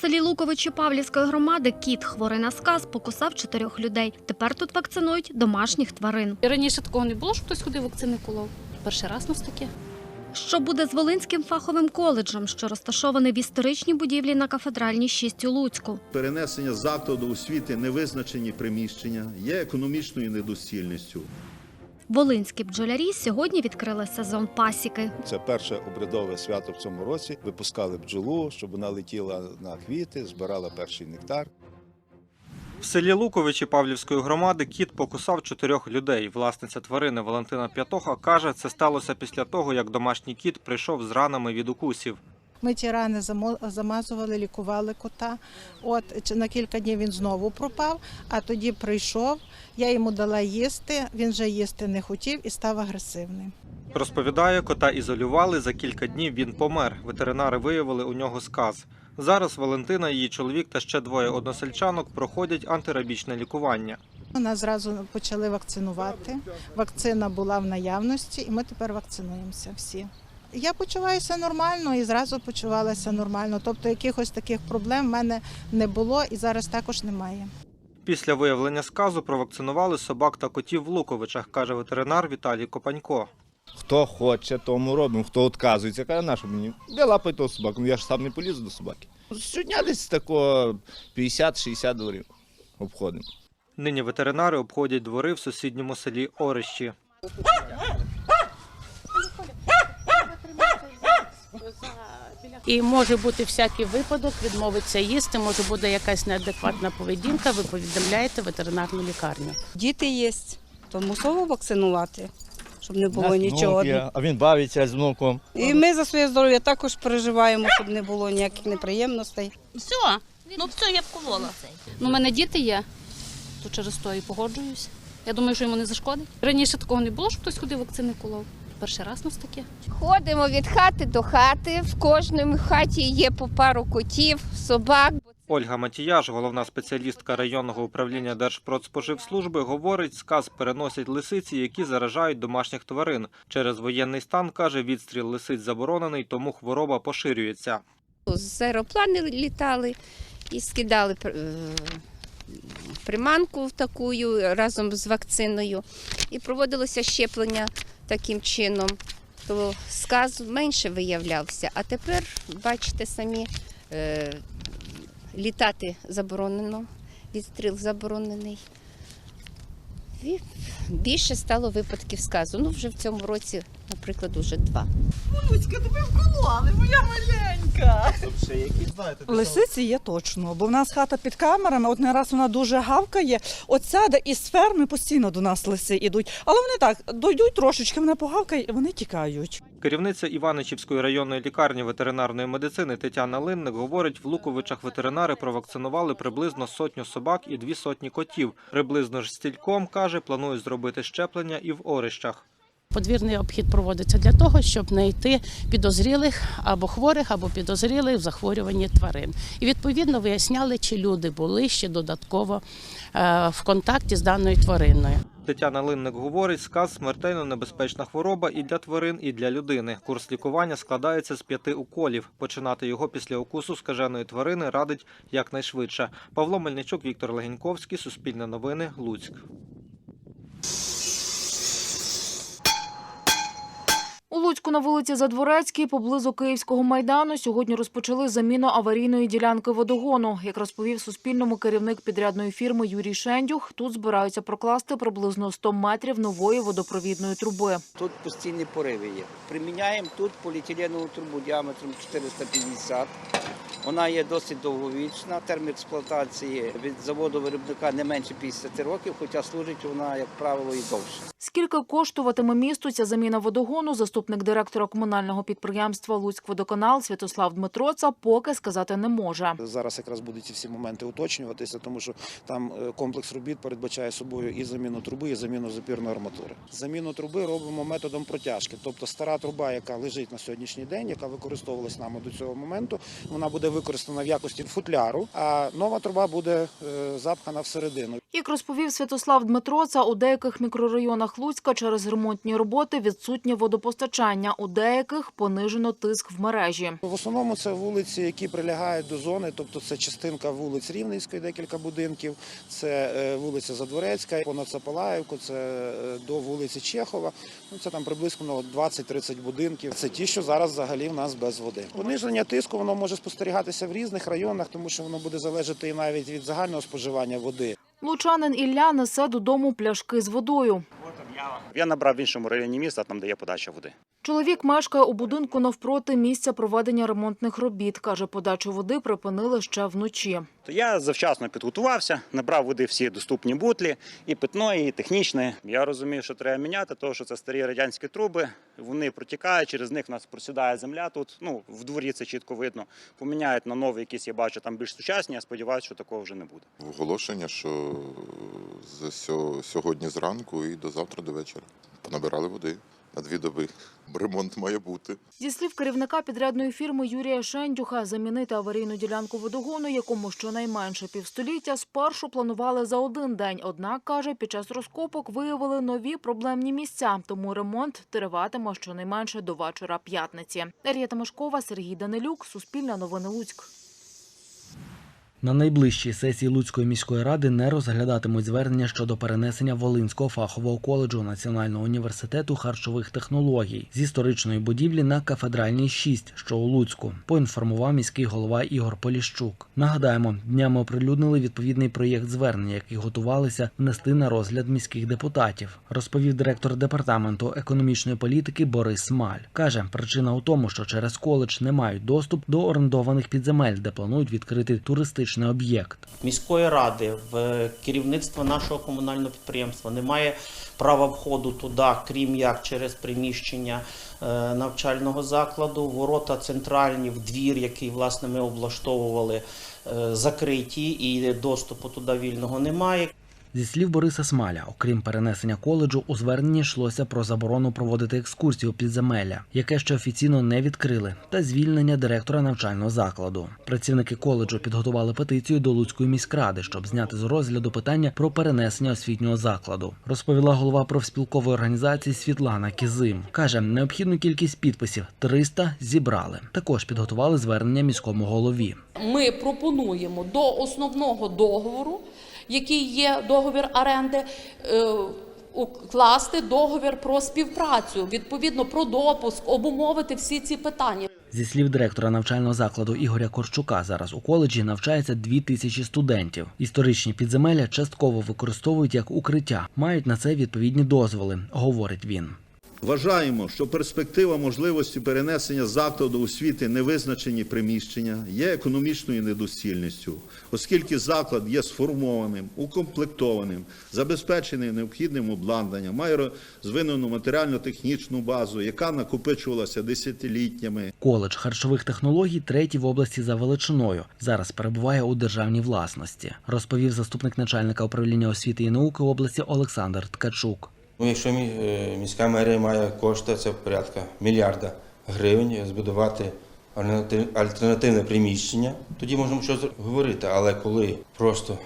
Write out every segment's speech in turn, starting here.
селі Луковичі Павлівської громади кіт хворий на сказ покусав чотирьох людей. Тепер тут вакцинують домашніх тварин. Раніше такого не було, що хтось ходив вакцини колов. Перший раз нас таке. Що буде з Волинським фаховим коледжем, що розташований в історичній будівлі на кафедральній 6 у Луцьку? Перенесення закладу освіти невизначені приміщення є економічною недоцільністю. Волинські бджолярі сьогодні відкрили сезон пасіки. Це перше обрядове свято в цьому році. Випускали бджолу, щоб вона летіла на квіти, збирала перший нектар. В селі Луковичі Павлівської громади кіт покусав чотирьох людей. Власниця тварини Валентина П'ятоха каже, це сталося після того, як домашній кіт прийшов з ранами від укусів. Ми ті рани замазували, лікували кота. От на кілька днів він знову пропав, а тоді прийшов. Я йому дала їсти. Він вже їсти не хотів і став агресивним. Розповідає, кота ізолювали. За кілька днів він помер. Ветеринари виявили у нього сказ. Зараз Валентина, її чоловік та ще двоє односельчанок проходять антирабічне лікування. Нас зразу почали вакцинувати. Вакцина була в наявності, і ми тепер вакцинуємося всі. Я почуваюся нормально і зразу почувалася нормально. Тобто якихось таких проблем в мене не було і зараз також немає. Після виявлення сказу провакцинували собак та котів в Луковичах, каже ветеринар Віталій Копанько. Хто хоче, тому робимо. Хто відказується, каже, на що мені? Де лапай того собаку? Ну я ж сам не полізу до собаки. Щодня десь тако 50-60 доларів обходимо. Нині ветеринари обходять двори в сусідньому селі Орищі. І може бути всякий випадок, відмовиться їсти, може буде якась неадекватна поведінка. Ви повідомляєте ветеринарну лікарню. Діти є, то мусово вакцинувати, щоб не було нічого. є, а він бавиться з внуком. І ми за своє здоров'я також переживаємо, щоб не було ніяких неприємностей. Все, ну все, я б колола. Ну, у мене діти є, то через то і погоджуюсь. Я думаю, що йому не зашкодить. Раніше такого не було, що хтось ходив вакцини колов. Перший раз у нас таке. Ходимо від хати до хати. В кожному хаті є по пару котів, собак. Ольга Матіяш, головна спеціалістка районного управління Держпродспоживслужби, говорить, сказ переносять лисиці, які заражають домашніх тварин. Через воєнний стан каже, відстріл лисиць заборонений, тому хвороба поширюється. З аероплани літали і скидали е, приманку в таку разом з вакциною. І проводилося щеплення таким чином. То сказ менше виявлявся. А тепер, бачите самі, е, літати заборонено, відстріл заборонений. І більше стало випадків сказу. Ну, вже в цьому році, наприклад, уже два. Лисиці є точно, бо в нас хата під камерами. Один раз вона дуже гавкає. От сяде із ферми постійно до нас лиси ідуть. Але вони так дойдуть трошечки, вона погавкає і вони тікають. Керівниця Іваничівської районної лікарні ветеринарної медицини Тетяна Линник говорить, в Луковичах ветеринари провакцинували приблизно сотню собак і дві сотні котів. Приблизно ж стільком, каже, планують зробити щеплення і в Орищах. Подвірний обхід проводиться для того, щоб знайти підозрілих або хворих, або підозрілих в захворюванні тварин. І відповідно виясняли, чи люди були ще додатково е, в контакті з даною твариною. Тетяна Линник говорить, сказ смертельно небезпечна хвороба і для тварин, і для людини. Курс лікування складається з п'яти уколів. Починати його після укусу скаженої тварини радить якнайшвидше. Павло Мельничук, Віктор Легеньковський, Суспільне новини, Луцьк. У Луцьку на вулиці Задворецькій, поблизу Київського майдану, сьогодні розпочали заміну аварійної ділянки водогону. Як розповів Суспільному керівник підрядної фірми Юрій Шендюх, тут збираються прокласти приблизно 100 метрів нової водопровідної труби. Тут постійні пориви є. Приміняємо тут поліетиленову трубу діаметром 450. Вона є досить довговічна. Термін експлуатації від заводу виробника не менше 50 років, хоча служить вона, як правило, і довше. Скільки коштуватиме місту ця заміна водогону, заступник директора комунального підприємства «Луцькводоканал» Святослав Дмитроца поки сказати не може. Зараз якраз будуть ці всі моменти уточнюватися, тому що там е, комплекс робіт передбачає собою і заміну труби, і заміну запірної арматури. Заміну труби робимо методом протяжки. Тобто стара труба, яка лежить на сьогоднішній день, яка використовувалась нами до цього моменту, вона буде використана в якості футляру, а нова труба буде е, запхана всередину. Як розповів Святослав Дмитроца, у деяких мікрорайонах Луцька через ремонтні роботи відсутнє водопостачання. У деяких понижено тиск в мережі. В основному це вулиці, які прилягають до зони, тобто це частинка вулиць Рівненської, декілька будинків, це е, вулиця Задворецька, понад Сапалаївку, це е, до вулиці Чехова. Ну це там приблизно 20-30 будинків. Це ті, що зараз взагалі в нас без води. Пониження тиску воно може спостерігатися в різних районах, тому що воно буде залежати і навіть від загального споживання води. Лучанин Ілля несе додому пляшки з водою. Я набрав в іншому районі міста, там де є подача води. Чоловік мешкає у будинку навпроти місця проведення ремонтних робіт. Каже, подачу води припинили ще вночі. То я завчасно підготувався, набрав води всі доступні бутлі, і питної, і технічної. Я розумів, що треба міняти, тому що це старі радянські труби. Вони протікають, через них в нас просідає земля тут. Ну в дворі це чітко видно. Поміняють на нові якісь, я бачу, там більш сучасні. Я сподіваюся, що такого вже не буде. Оголошення, що з сьогодні зранку і до завтра до вечора понабирали води на дві доби. Ремонт має бути. Зі слів керівника підрядної фірми Юрія Шендюха, замінити аварійну ділянку водогону, якому щонайменше півстоліття, спершу планували за один день. Однак, каже, під час розкопок виявили нові проблемні місця, тому ремонт триватиме щонайменше до вечора п'ятниці. Дар'я Тимошкова, Сергій Данилюк, Суспільне новини Луцьк. На найближчій сесії Луцької міської ради не розглядатимуть звернення щодо перенесення Волинського фахового коледжу Національного університету харчових технологій з історичної будівлі на кафедральній 6, що у Луцьку, поінформував міський голова Ігор Поліщук. Нагадаємо, днями оприлюднили відповідний проєкт звернення, який готувалися внести на розгляд міських депутатів, розповів директор департаменту економічної політики Борис Смаль. каже, причина у тому, що через коледж не мають доступ до орендованих підземель, де планують відкрити туристичний об'єкт. міської ради, в керівництво нашого комунального підприємства немає права входу туди, крім як через приміщення е, навчального закладу. Ворота центральні в двір, який власне ми облаштовували, е, закриті, і доступу туди вільного немає. Зі слів Бориса Смаля, окрім перенесення коледжу, у зверненні йшлося про заборону проводити екскурсію підземелля, яке ще офіційно не відкрили, та звільнення директора навчального закладу. Працівники коледжу підготували петицію до Луцької міськради, щоб зняти з розгляду питання про перенесення освітнього закладу. Розповіла голова профспілкової організації Світлана Кізим. каже, необхідну кількість підписів 300 зібрали. Також підготували звернення міському голові. Ми пропонуємо до основного договору, який є договір оренди, е, укласти договір про співпрацю, відповідно про допуск, обумовити всі ці питання. Зі слів директора навчального закладу Ігоря Корчука, зараз у коледжі навчається дві тисячі студентів. Історичні підземелля частково використовують як укриття, мають на це відповідні дозволи, говорить він. Вважаємо, що перспектива можливості перенесення закладу освіти невизначені приміщення є економічною недоцільністю, оскільки заклад є сформованим, укомплектованим, забезпечений необхідним обладнанням, має розвинену матеріально-технічну базу, яка накопичувалася десятиліттями. Коледж харчових технологій третій в області за величиною. Зараз перебуває у державній власності, розповів заступник начальника управління освіти і науки області Олександр Ткачук. Ну, якщо е, міська мерія має кошти, це порядка мільярда гривень збудувати альтернативне приміщення, тоді можемо щось говорити. Але коли просто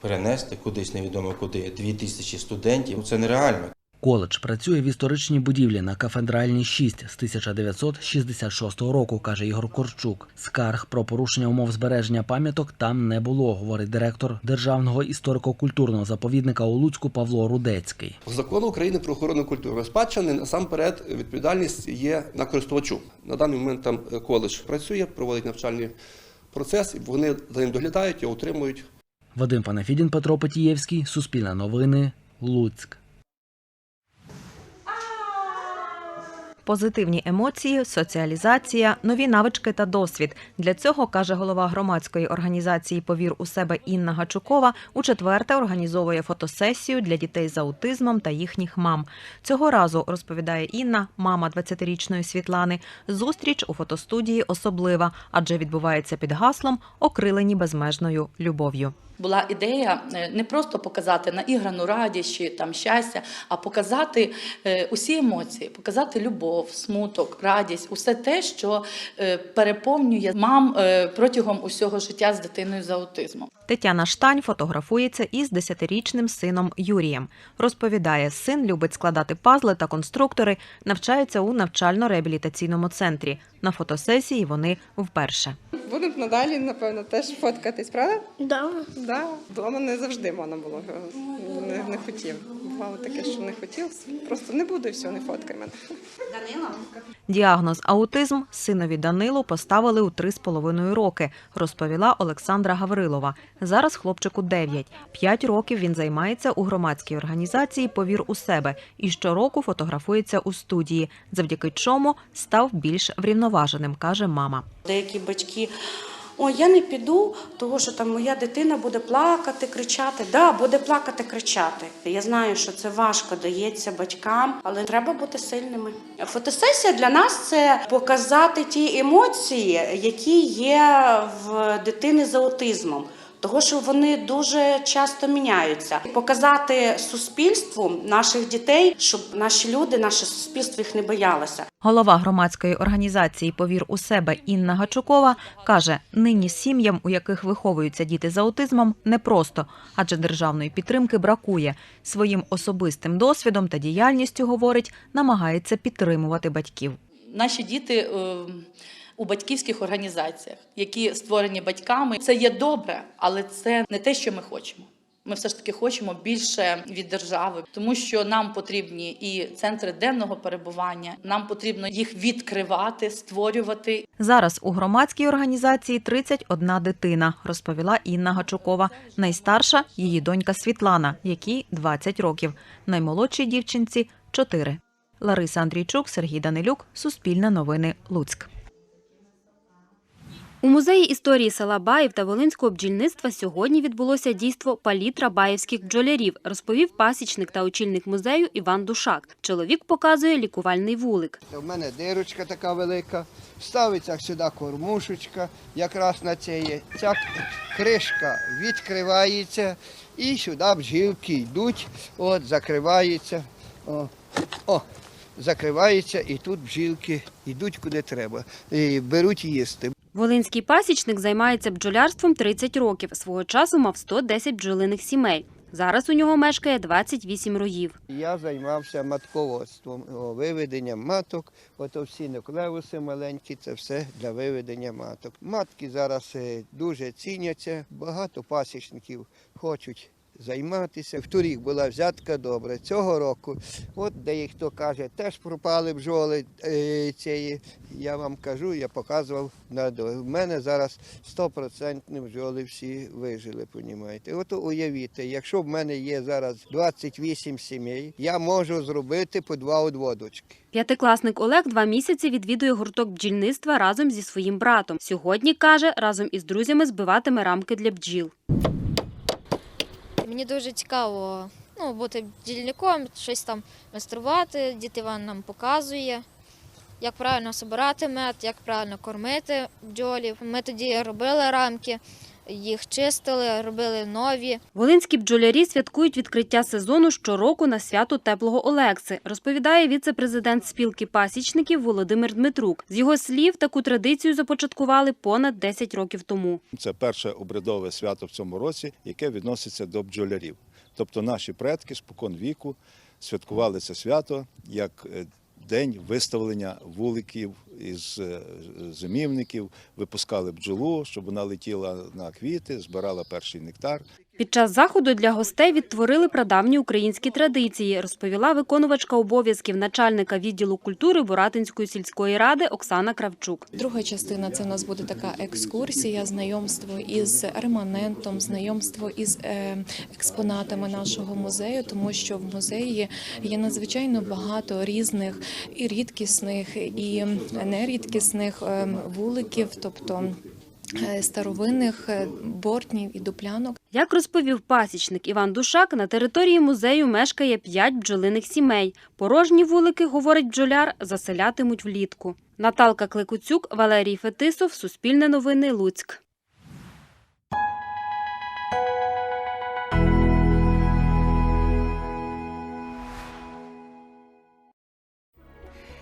перенести кудись невідомо куди дві тисячі студентів, це нереально. Коледж працює в історичній будівлі на кафедральній 6 з 1966 року, каже Ігор Корчук. Скарг про порушення умов збереження пам'яток там не було, говорить директор державного історико-культурного заповідника у Луцьку Павло Рудецький. Закон України про охорону культурної спадщини насамперед відповідальність є на користувачу. На даний момент там е, коледж працює, проводить навчальний процес, і вони за ним доглядають і утримують. Вадим Панафідін, Петро Петієвський, Суспільне новини, Луцьк. Позитивні емоції, соціалізація, нові навички та досвід. Для цього, каже голова громадської організації Повір у себе Інна Гачукова, у четверте організовує фотосесію для дітей з аутизмом та їхніх мам. Цього разу, розповідає Інна, мама 20-річної Світлани, зустріч у фотостудії особлива, адже відбувається під гаслом Окрилені безмежною любов'ю. Була ідея е, не просто показати наіграну радість чи там щастя, а показати е, усі емоції, показати любов, смуток, радість, усе те, що е, переповнює мам протягом усього життя з дитиною з аутизмом. Тетяна Штань фотографується із 10-річним сином Юрієм. Розповідає, син любить складати пазли та конструктори, навчається у навчально-реабілітаційному центрі. На фотосесії вони вперше. Будемо надалі, напевно, теж фоткатись, правда? Да. Да. Дома не завжди можна було. Не, не хотів. Бувало таке, що не хотів. Просто не буду і все, не фоткай мене. Данила? Діагноз аутизм синові Данилу поставили у 3,5 роки, розповіла Олександра Гаврилова. Зараз хлопчику 9. П'ять років він займається у громадській організації Повір у себе і щороку фотографується у студії, завдяки чому став більш врівноваженим, каже мама. Деякі батьки. О, я не піду, тому що там моя дитина буде плакати, кричати. Да, буде плакати, кричати. Я знаю, що це важко дається батькам, але треба бути сильними. Фотосесія для нас це показати ті емоції, які є в дитини з аутизмом. Того, що вони дуже часто міняються, показати суспільству наших дітей, щоб наші люди, наше суспільство їх не боялося. Голова громадської організації Повір у себе Інна Гачукова каже: нині сім'ям, у яких виховуються діти з аутизмом, непросто, адже державної підтримки бракує. Своїм особистим досвідом та діяльністю говорить, намагається підтримувати батьків. Наші діти е, у батьківських організаціях, які створені батьками, це є добре, але це не те, що ми хочемо. Ми все ж таки хочемо більше від держави, тому що нам потрібні і центри денного перебування. Нам потрібно їх відкривати, створювати. Зараз у громадській організації 31 дитина, розповіла Інна Гачукова. Найстарша її донька Світлана, якій 20 років. Наймолодшій дівчинці 4. Лариса Андрійчук, Сергій Данилюк, Суспільне новини, Луцьк. У музеї історії села Баїв та Волинського бджільництва сьогодні відбулося дійство палітра баївських бджолярів, розповів пасічник та очільник музею Іван Душак. Чоловік показує лікувальний вулик. У мене дирочка така велика, ставиться сюди кормушечка, якраз на це є. Ця кришка відкривається і сюди бджілки йдуть, от закривається. О, о, закривається і тут бджілки йдуть куди треба. І беруть їсти. Волинський пасічник займається бджолярством 30 років. Свого часу мав 110 бджолиних сімей. Зараз у нього мешкає 28 роїв. Я займався матководством, виведенням маток. Ото всі нуклеуси маленькі, це все для виведення маток. Матки зараз е, дуже ціняться, багато пасічників хочуть займатися. Вторік була взятка добре. Цього року, от де каже, теж пропали бджоли е, цієї. Я вам кажу, я показував на. В мене зараз 100% бджоли всі вижили, понімаєте. От уявіть, якщо в мене є зараз 28 сімей, я можу зробити по два одводочки. П'ятикласник Олег два місяці відвідує гурток бджільництва разом зі своїм братом. Сьогодні каже, разом із друзями збиватиме рамки для бджіл. Мені дуже цікаво ну, бути дільником, щось там майструвати. Дід Іван нам показує, як правильно збирати мед, як правильно кормити бджолів. Ми тоді робили рамки, їх чистили, робили нові. Волинські бджолярі святкують відкриття сезону щороку на свято теплого Олекси, розповідає віце-президент спілки пасічників Володимир Дмитрук. З його слів, таку традицію започаткували понад 10 років тому. Це перше обрядове свято в цьому році, яке відноситься до бджолярів. Тобто наші предки спокон віку святкували це свято як е, день виставлення вуликів із е, зимівників, випускали бджолу, щоб вона летіла на квіти, збирала перший нектар. Під час заходу для гостей відтворили прадавні українські традиції, розповіла виконувачка обов'язків начальника відділу культури Буратинської сільської ради Оксана Кравчук. Друга частина це у нас буде така екскурсія, знайомство із реманентом, знайомство із е, експонатами нашого музею, тому що в музеї є надзвичайно багато різних і рідкісних, і нерідкісних е, вуликів, тобто старовинних е, бортнів і дуплянок. Як розповів пасічник Іван Душак, на території музею мешкає п'ять бджолиних сімей. Порожні вулики, говорить бджоляр, заселятимуть влітку. Наталка Кликуцюк, Валерій Фетисов, Суспільне новини, Луцьк.